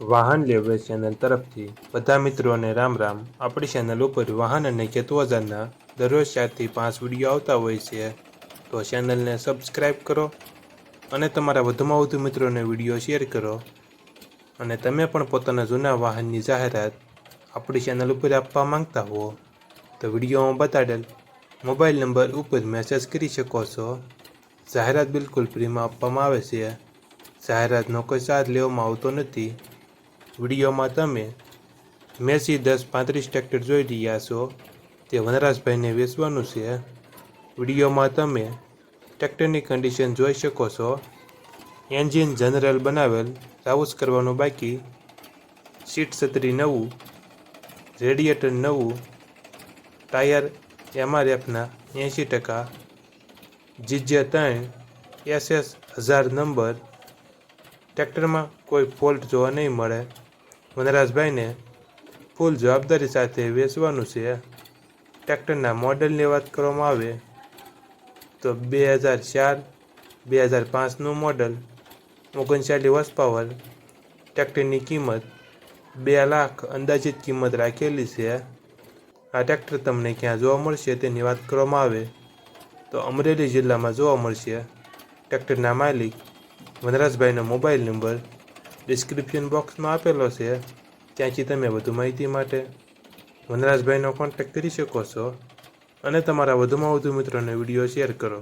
વાહન leverage channel તરફથી. બધા મિત્રોને રામ રામ. આપણી ચેનલ ઉપર વાહન અને ઓજારના દરરોજ ચારથી પાંચ વીડિયો આવતા હોય છે. તો ચેનલને સબસ્ક્રાઈબ કરો અને તમારા વધુમાં વધુ મિત્રોને વીડિયો શેર કરો. અને તમે પણ પોતાના જૂના વાહનની જાહેરાત આપણી ચેનલ ઉપર આપવા માંગતા હો, તો વિડીયોમાં બતાડેલ મોબાઈલ નંબર ઉપર મેસેજ કરી શકો છો. જાહેરાત બિલકુલ ફ્રીમાં આપવામાં આવે છે. જાહેરાતનો કોઈ ચાર્જ લેવામાં આવતો નથી. વિડીયોમાં તમે મેસી દસ પાંત્રીસ ટ્રેક્ટર જોઈ રહ્યા છો, તે વનરાજભાઈને વેચવાનું છે. વિડીયોમાં તમે ટ્રેક્ટરની કન્ડિશન જોઈ શકો છો. એન્જિન જનરલ બનાવેલ રાઉસ કરવાનું બાકી. સીટ છત્રી નવું, રેડિયેટર નવું, ટાયર એમઆરએફના એંશી ટકા, જીજે ત્રણ, એસએસ હજાર નંબર. ટ્રેક્ટરમાં કોઈ ફોલ્ટ જોવા નહીં મળે. વનરાજભાઈને ફૂલ જવાબદારી સાથે વેચવાનું છે. ટ્રેક્ટરના મોડલની વાત કરવામાં આવે તો બે હજાર ચાર, બે હજાર પાંચનું મોડલ ઓગણચાલીસ હોર્સ પાવર ટ્રેક્ટરની કિંમત બે લાખ અંદાજિત કિંમત રાખેલી છે. આ ટ્રેક્ટર તમને ક્યાં જોવા મળશે તેની વાત કરવામાં આવે તો અમરેલી જિલ્લામાં જોવા મળશે. ટ્રેક્ટરના માલિક વનરાજભાઈનો મોબાઈલ નંબર ડિસ્ક્રિપ્શન બોક્સમાં આપેલો છે. ત્યાંથી તમે વધુ માહિતી માટે વનરાજભાઈનો કોન્ટેક્ટ કરી શકો છો અને તમારા વધુમાં વધુ મિત્રોને વીડિયો શેર કરો.